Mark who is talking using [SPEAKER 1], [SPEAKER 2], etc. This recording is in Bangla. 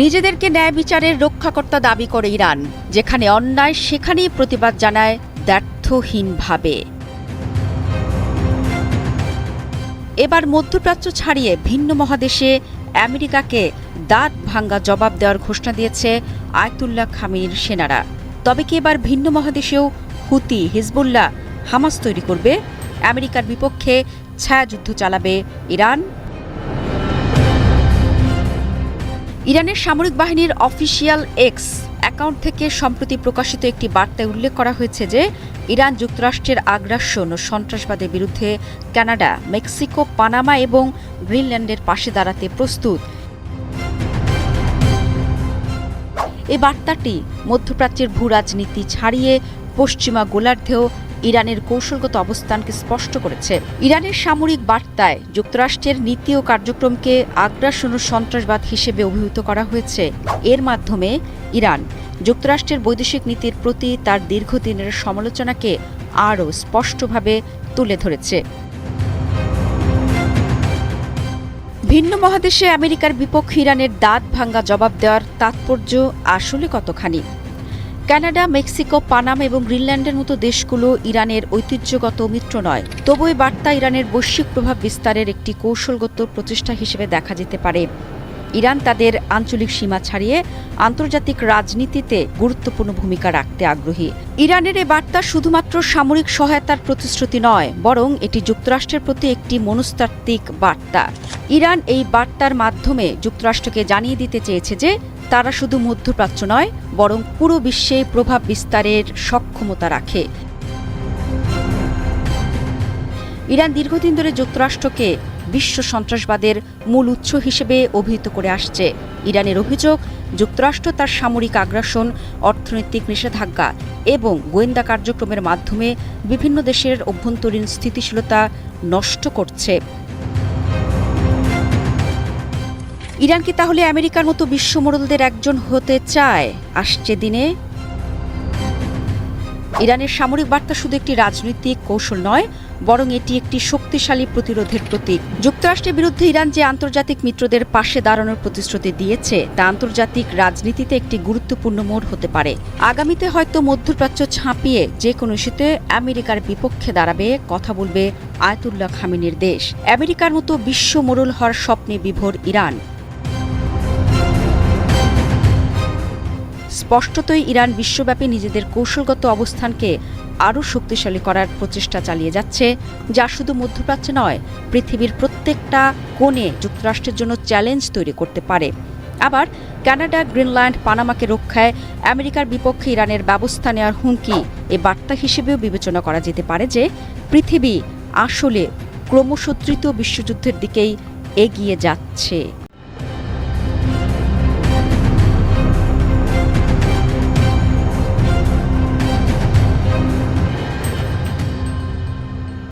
[SPEAKER 1] নিজেদেরকে ন্যায় বিচারের রক্ষাকর্তা দাবি করে ইরান, যেখানে অন্যায় সেখানেই প্রতিবাদ জানায় দ্ব্যর্থহীনভাবে এবার মধ্যপ্রাচ্য ছাড়িয়ে ভিন্ন মহাদেশে আমেরিকাকে দাঁত ভাঙ্গা জবাব দেওয়ার ঘোষণা দিয়েছে আয়তুল্লাহ খামির সেনারা। তবে কি এবার ভিন্ন মহাদেশেও হুতি হিজবুল্লাহ হামাস তৈরি করবে? আমেরিকার বিপক্ষে ছায়াযুদ্ধ চালাবে ইরান ইরানের সামরিক বাহিনীর অফিসিয়াল এক্স অ্যাকাউন্ট থেকে সম্প্রতি প্রকাশিত একটি বার্তায় উল্লেখ করা হয়েছে যে ইরান যুক্তরাষ্ট্রের আগ্রাসন ও সন্ত্রাসবাদের বিরুদ্ধে কানাডা, মেক্সিকো, পানামা এবং গ্রিনল্যান্ডের পাশে দাঁড়াতে প্রস্তুত। এই বার্তাটি মধ্যপ্রাচ্যের ভূ রাজনীতি ছাড়িয়ে পশ্চিমা গোলার্ধেও ইরানের কৌশলগত অবস্থানকে স্পষ্ট করেছে। ইরানের সামরিক বার্তায় যুক্তরাষ্ট্রের নীতি ও কার্যক্রমকে আগ্রাসন ও সন্ত্রাসবাদ হিসেবে অভিহিত করা হয়েছে। এর মাধ্যমে ইরান যুক্তরাষ্ট্রের বৈদেশিক নীতির প্রতি তার দীর্ঘদিনের সমালোচনাকে আরও স্পষ্টভাবে তুলে ধরেছে। ভিন্ন মহাদেশে আমেরিকার বিপক্ষে ইরানের দাঁত ভাঙ্গা জবাব দেওয়ার তাৎপর্য আসলে কতখানি? কানাডা, মেক্সিকো, পানাম এবং গ্রিনল্যান্ডের মতো দেশগুলো ইরানের ঐতিহ্যগত মিত্র নয়। তবু এই বার্তা ইরানের বৈশ্বিক প্রভাব বিস্তারের একটি কৌশলগত প্রচেষ্টা হিসেবে দেখা যেতে পারে। ইরান তাদের আঞ্চলিক সীমা ছাড়িয়ে আন্তর্জাতিক রাজনীতিতে গুরুত্বপূর্ণ ভূমিকা রাখতে আগ্রহী। ইরানের এ বার্তা শুধুমাত্র সামরিক সহায়তার প্রতিশ্রুতি নয়, বরং এটি যুক্তরাষ্ট্রের প্রতি একটি মনস্তাত্ত্বিক বার্তা। ইরান এই বার্তার মাধ্যমে যুক্তরাষ্ট্রকে জানিয়ে দিতে চেয়েছে যে তারা শুধু মধ্যপ্রাচ্য নয়, বরং পুরো বিশ্বে প্রভাব বিস্তারের সক্ষমতা রাখে। ইরান দীর্ঘদিন ধরে যুক্তরাষ্ট্রকে বিশ্ব সন্ত্রাসবাদের মূল উৎস হিসেবে অভিহিত করে আসছে। ইরানের অভিযোগ, যুক্তরাষ্ট্র তার সামরিক আগ্রাসন, অর্থনৈতিক নিষেধাজ্ঞা এবং গোয়েন্দা কার্যক্রমের মাধ্যমে বিভিন্ন দেশের অভ্যন্তরীণ স্থিতিশীলতা নষ্ট করছে। ইরান কি তাহলে আমেরিকার মতো বিশ্ব বিশ্বমোড়লদের একজন হতে চায়? আসছে দিনে। ইরানের সামরিক বার্তা শুধু একটি রাজনৈতিক কৌশল নয়, বরং এটি একটি শক্তিশালী প্রতিরোধের প্রতীক। যুক্তরাষ্ট্রের বিরুদ্ধে ইরান যে আন্তর্জাতিক মিত্রদের পাশে দাঁড়ানোর প্রতিশ্রুতি দিয়েছে, তা আন্তর্জাতিক রাজনীতিতে একটি গুরুত্বপূর্ণ মোড় হতে পারে। আগামীতে হয়তো মধ্যপ্রাচ্য ছাপিয়ে যে কোনো ইস্যুতে আমেরিকার বিপক্ষে দাঁড়াবে, কথা বলবে আয়তুল্লাহ খামিনের দেশ। আমেরিকার মতো বিশ্ব মোড়ল হওয়ার স্বপ্নে বিভোর ইরান। স্পষ্টতই ইরান বিশ্বব্যাপী নিজেদের কৌশলগত অবস্থানকে আরও শক্তিশালী করার প্রচেষ্টা চালিয়ে যাচ্ছে, যা শুধু মধ্যপ্রাচ্যে নয়, পৃথিবীর প্রত্যেকটা কোণে যুক্তরাষ্ট্রের জন্য চ্যালেঞ্জ তৈরি করতে পারে। আবার কানাডা, গ্রিনল্যান্ড, পানামাকে রক্ষায় আমেরিকার বিপক্ষে ইরানের ব্যবস্থা নেওয়ার হুমকি এ বার্তা হিসেবেও বিবেচনা করা যেতে পারে যে পৃথিবী আসলে ক্রমশ তৃতীয় বিশ্বযুদ্ধের দিকেই এগিয়ে যাচ্ছে।